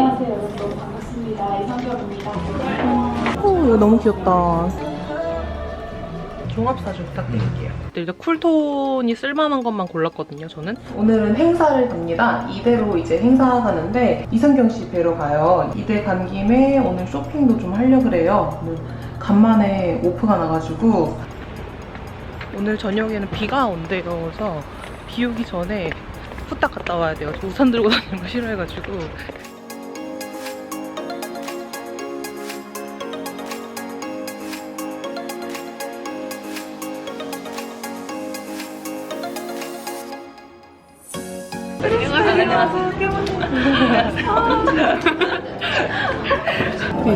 안녕하세요 여러분 반갑습니다 이성경입니다 오, 이거 너무 귀엽다. 종합사주 부탁드릴게요. 일단 쿨톤이 쓸만한 것만 골랐거든요, 저는. 오늘은 행사를 갑니다. 이대로 이제 행사하는데 이성경 씨 뵈러 가요. 이대 간 김에 오늘 쇼핑도 좀 하려고 그래요. 오늘 간만에 오프가 나가지고 오늘 저녁에는 비가 온대요. 그래서 비 오기 전에 후딱 갔다 와야 돼요. 저 우산 들고 다니는 거 싫어해가지고.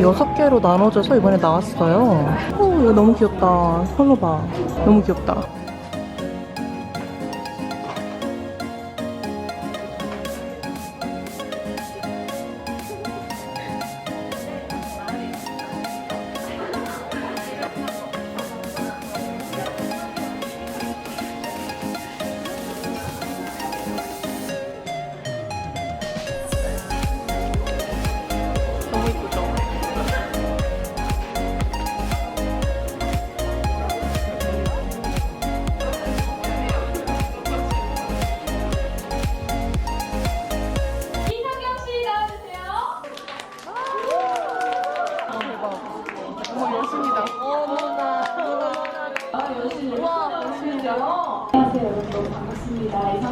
여섯 개로 나눠져서 이번에 나왔어요. 오, 이거 너무 귀엽다. 컬러 봐. 너무 귀엽다.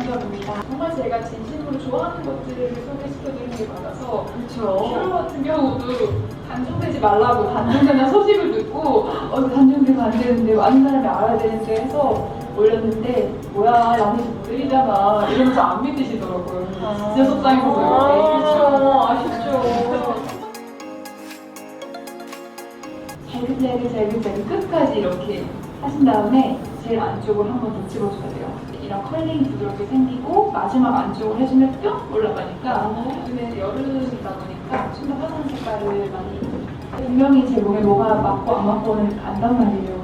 이성경입니다. 정말 제가 진심으로 좋아하는 것들을 소개시켜드리는 게 많아서 그렇죠 큐 같은 경우도 단종되지 말라고 단종되는 소식을 듣고 어 단종되면 안 되는데 많은 사람이 알아야 되는데 해서 올렸는데 뭐야 남이 모델이잖아. 이러면서 안 믿으시더라고요. 진짜 속상했어요 그렇죠. 아쉽죠. 잘근잘근 잘근잘근 끝까지 이렇게 하신 다음에 제일 안쪽을 한번 더 찍어줘야 돼요. 이런 컬링이 부드럽게 생기고 마지막 안쪽을 해주면 뿅 올라가니까 요즘에 여름이다 보니까 좀 더 화사한 색깔을 많이 분명히 제 몸에 뭐가 맞고 안 맞고는 안단 말이에요.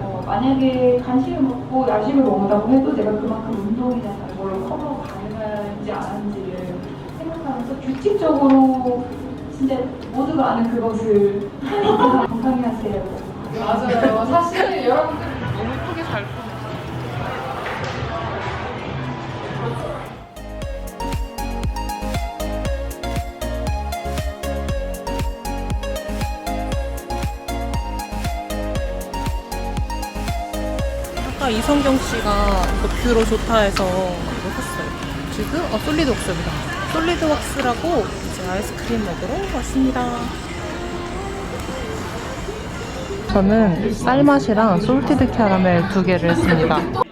어, 만약에 간식을 먹고 야식을 먹는다고 해도 내가 그만큼 운동이나 다른 걸로 커버 가능한지 안 하는지를 생각하면서 규칙적으로 진짜 모두가 아는 그것을 건강히 하세요. 맞아요. 사실 여러분 아까 이성경 씨가 이거 뷰로 좋다 해서 이거 샀어요. 지금 어 솔리드 웍스입니다. 솔리드 웍스라고 이제 아이스크림 먹으러 왔습니다. 저는 쌀맛이랑 솔티드 캐러멜 두 개를 했습니다.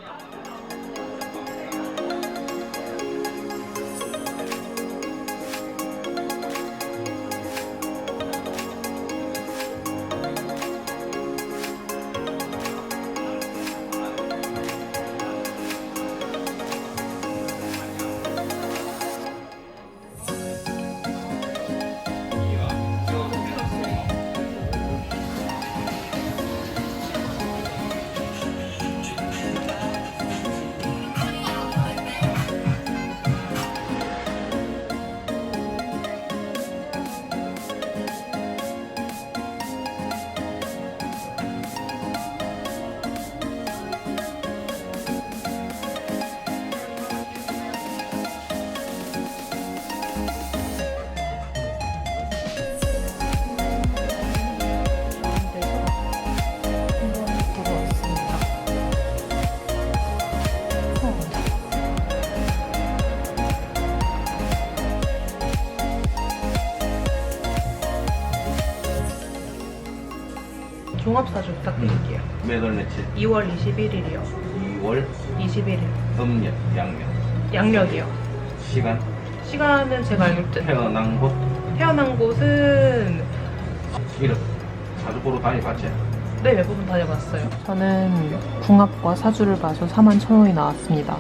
종합사주 부탁드릴게요. 몇월 며칠? 2월 21일이요. 2월 21일. 음력 양력 양력이요. 시간 시간은 제가 알고 때 태어난 곳 태어난 곳은 이름 자주 보러 다녀봤지? 네, 몇번 다녀봤어요. 저는 궁합과 사주를 봐서 4만 천 원이 나왔습니다.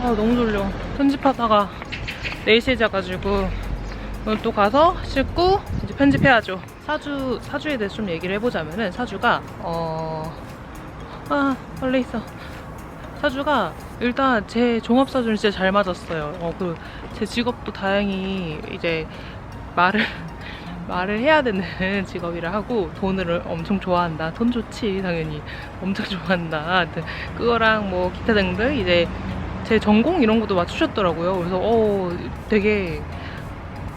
아, 너무 졸려. 편집하다가 4시에 자가지고 오늘 또 가서 씻고 편집해야죠. 사주, 사주에 대해서 좀 얘기를 해보자면은 사주가, 어, 아, 원래 있어. 사주가 일단 제 종합 사주는 진짜 잘 맞았어요. 어, 그 제 직업도 다행히 이제 말을 말을 해야 되는 직업이라 하고 돈을 엄청 좋아한다. 돈 좋지 당연히 엄청 좋아한다. 그거랑 뭐 기타 등등 이제 제 전공 이런 것도 맞추셨더라고요. 그래서 어 되게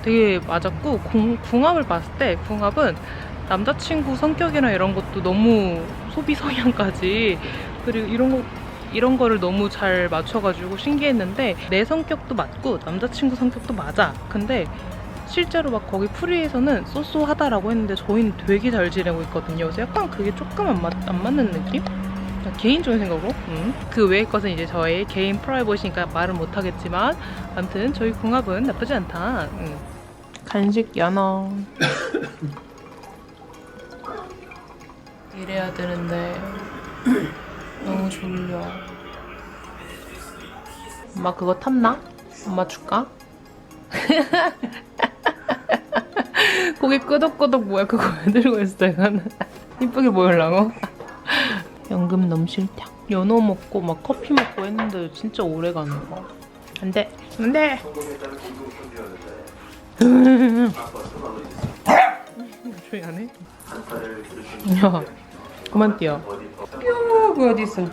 되게 맞았고 궁, 궁합을 봤을 때 궁합은 남자친구 성격이나 이런 것도 너무 소비 성향까지 그리고 이런 거 이런 거를 너무 잘 맞춰가지고 신기했는데 내 성격도 맞고 남자친구 성격도 맞아. 근데 실제로 막 거기 프리에서는 쏘쏘하다라고 했는데 저희는 되게 잘 지내고 있거든요. 그래서 약간 그게 조금 안, 맞, 안 맞는 느낌? 개인적인 생각으로. 음. 그 외의 것은 이제 저의 개인 프라이버시니까 말은 못하겠지만 아무튼 저희 궁합은 나쁘지 않다. 음. 간식 연어. 이래야 되는데 너무 졸려. 엄마 그거 탔나? 엄마 줄까? 고개 끄덕끄덕 뭐야 그거 왜 들고 있어 이거는 이쁘게 보이려고 연금 넘실탕 연어 먹고 막 커피 먹고 했는데 진짜 오래 가는 거 안돼 안돼 조용히 안 해? 야 그만 뛰어. 뾰 그거 어디 있어?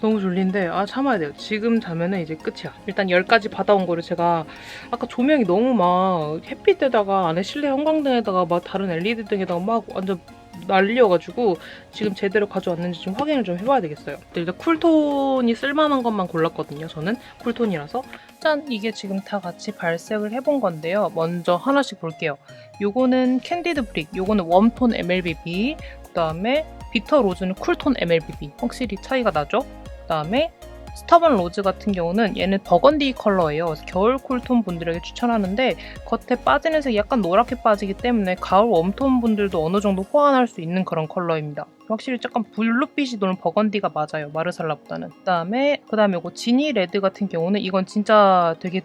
너무 졸린데 아 참아야 돼요. 지금 자면은 이제 끝이야. 일단 10가지 받아온 거를 제가 아까 조명이 너무 막 햇빛에다가 안에 실내 형광등에다가 막 다른 LED 등에다가 막 완전 난리여가지고 지금 제대로 가져왔는지 좀 확인을 좀 해봐야 되겠어요. 일단 쿨톤이 쓸만한 것만 골랐거든요 저는. 쿨톤이라서. 짠 이게 지금 다 같이 발색을 해본 건데요. 먼저 하나씩 볼게요. 요거는 캔디드 브릭 요거는 웜톤 MLBB 그 다음에 비터 로즈는 쿨톤 MLBB 확실히 차이가 나죠? 그 다음에 스타번 로즈 같은 경우는 얘는 버건디 컬러예요. 겨울 쿨톤 분들에게 추천하는데 겉에 빠지는 색이 약간 노랗게 빠지기 때문에 가을 웜톤 분들도 어느 정도 호환할 수 있는 그런 컬러입니다. 확실히 약간 블루빛이 도는 버건디가 맞아요. 마르살라보다는. 그다음에 그다음에 이거 지니 레드 같은 경우는 이건 진짜 되게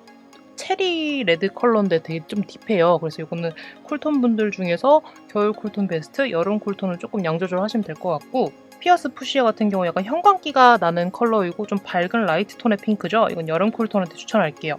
체리 레드 컬러인데 되게 좀 딥해요. 그래서 이거는 쿨톤 분들 중에서 겨울 쿨톤 베스트, 여름 쿨톤을 조금 양조절 하시면 될 것 같고 피어스 푸시어 같은 경우 약간 형광기가 나는 컬러이고 좀 밝은 라이트 톤의 핑크죠. 이건 여름 쿨톤한테 추천할게요.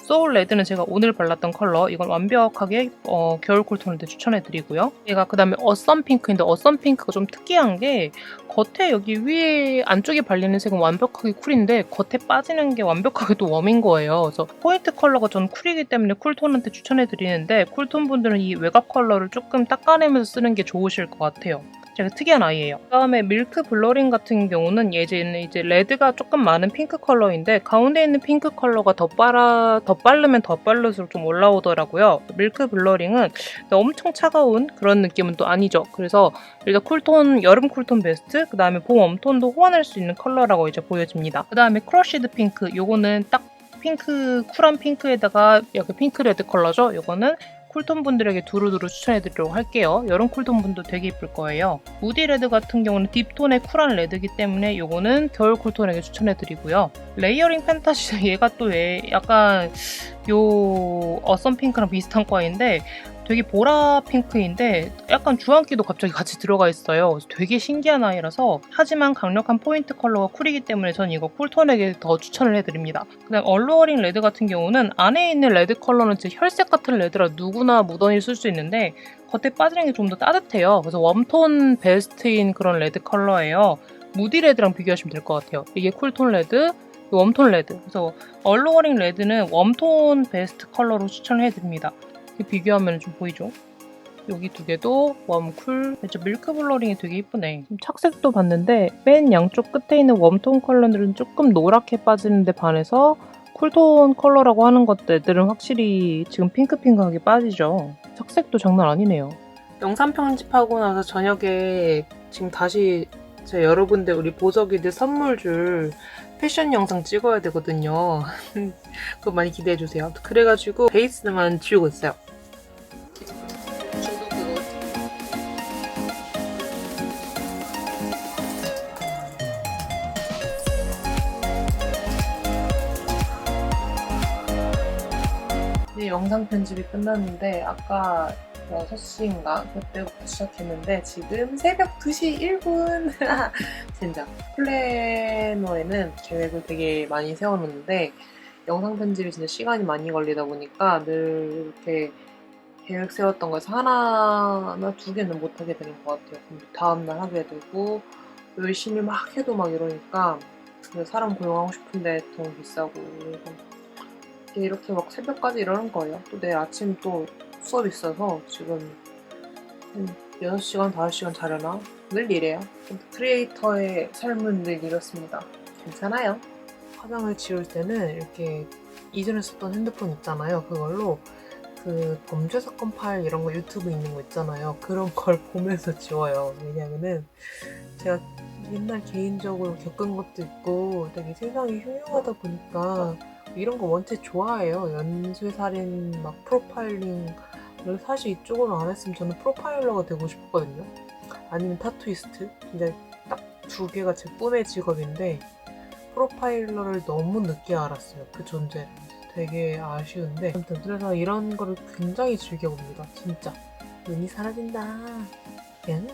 소울 레드는 제가 오늘 발랐던 컬러 이건 완벽하게 어, 겨울 쿨톤한테 추천해드리고요. 얘가 그 다음에 어썸 핑크인데 어썸 핑크가 좀 특이한 게 겉에 여기 위에 안쪽에 발리는 색은 완벽하게 쿨인데 겉에 빠지는 게 완벽하게 또 웜인 거예요. 그래서 포인트 컬러가 전 쿨이기 때문에 쿨톤한테 추천해드리는데 쿨톤 분들은 이 외곽 컬러를 조금 닦아내면서 쓰는 게 좋으실 것 같아요. 되게 특이한 아이예요. 그다음에 밀크 블러링 같은 경우는 얘는 이제 레드가 조금 많은 핑크 컬러인데 가운데 있는 핑크 컬러가 더 빨아 더 빠르면 더 빠를수록 좀 올라오더라고요. 밀크 블러링은 엄청 차가운 그런 느낌은 또 아니죠. 그래서 일단 쿨톤 여름 쿨톤 베스트 그다음에 봄 웜톤도 호환할 수 있는 컬러라고 이제 보여집니다. 그다음에 크러쉬드 핑크 요거는 딱 핑크 쿨한 핑크에다가 여기 핑크 레드 컬러죠. 요거는 쿨톤 분들에게 두루두루 추천해 드리도록 할게요. 여름 쿨톤 분도 되게 이쁠 거예요. 무디 레드 같은 경우는 딥톤의 쿨한 레드이기 때문에 이거는 겨울 쿨톤에게 추천해 드리고요. 레이어링 팬타시 얘가 또 왜 약간 요 어썸 핑크랑 비슷한 과인데 되게 보라 핑크인데 약간 주황기도 갑자기 같이 들어가 있어요. 되게 신기한 아이라서 하지만 강력한 포인트 컬러가 쿨이기 때문에 전 이거 쿨톤에게 더 추천을 해드립니다. 그다음 얼로어링 레드 같은 경우는 안에 있는 레드 컬러는 진짜 혈색 같은 레드라 누구나 무던히 쓸 수 있는데 겉에 빠지는 게 좀 더 따뜻해요. 그래서 웜톤 베스트인 그런 레드 컬러예요. 무디 레드랑 비교하시면 될 것 같아요. 이게 쿨톤 레드, 웜톤 레드. 그래서 얼로어링 레드는 웜톤 베스트 컬러로 추천을 해드립니다. 이렇게 비교하면 좀 보이죠? 여기 두 개도 웜쿨 진짜 밀크 블러링이 되게 이쁘네 착색도 봤는데 맨 양쪽 끝에 있는 웜톤 컬러들은 조금 노랗게 빠지는데 반해서 쿨톤 컬러라고 하는 것들은 확실히 지금 핑크핑크하게 빠지죠 착색도 장난 아니네요 영상 편집하고 나서 저녁에 지금 다시 제 여러분들 우리 보석이들 선물 줄 패션 영상 찍어야 되거든요. 그거 많이 기대해주세요. 그래가지고 베이스만 지우고 있어요. 네, 영상 편집이 끝났는데 아까 6시인가 그때부터 시작했는데 지금 새벽 2시 1분 진짜 플래너에는 계획을 되게 많이 세워놓는데 영상 편집이 진짜 시간이 많이 걸리다 보니까 늘 이렇게 계획 세웠던 거에서 하나나 두 개는 못 하게 되는 것 같아요. 그럼 다음날 하게 되고 열심히 막 해도 막 이러니까 사람 고용하고 싶은데 돈 비싸고 이렇게 막 새벽까지 이러는 거예요. 또 내일 아침 또 수업 있어서 지금 한 6시간, 5시간 자려나? 늘 이래요. 크리에이터의 삶은 늘 이렇습니다. 괜찮아요. 화장을 지울 때는 이렇게 이전에 썼던 핸드폰 있잖아요. 그걸로 그 범죄 사건 파일 이런 거 유튜브 있는 거 있잖아요. 그런 걸 보면서 지워요. 왜냐면은 제가 옛날 개인적으로 겪은 것도 있고 되게 세상이 흉흉하다 보니까 이런 거 원체 좋아해요. 연쇄살인 막 프로파일링 사실 이쪽으로 안 했으면 저는 프로파일러가 되고 싶거든요. 아니면 타투이스트. 근데 딱 두 개가 제 꿈의 직업인데 프로파일러를 너무 늦게 알았어요. 그 존재를. 되게 아쉬운데 아무튼 그래서 이런 거를 굉장히 즐겨봅니다. 진짜. 눈이 사라진다. 양.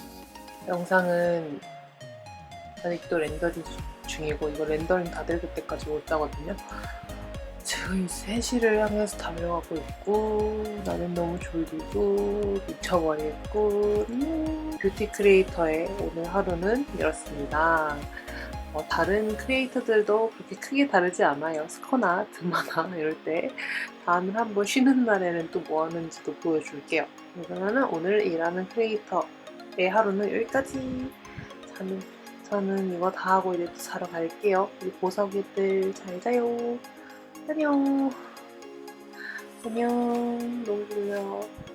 영상은 아직도 렌더링 중이고 이거 렌더링 다 될 그때까지 못 짜거든요. 지금 3시를 향해서 달려가고 있고 나는 너무 졸리고 미쳐버리고 음, 뷰티 크리에이터의 오늘 하루는 이렇습니다. 어, 다른 크리에이터들도 그렇게 크게 다르지 않아요. 스커나 드마나 이럴 때 다음에 한번 쉬는 날에는 또 뭐 하는지도 보여줄게요. 그러면 오늘 일하는 크리에이터의 하루는 여기까지. 저는, 저는 이거 다 하고 이제 또 자러 갈게요. 우리 보석이들 잘 자요. 안녕. 안녕. 너무 졸려.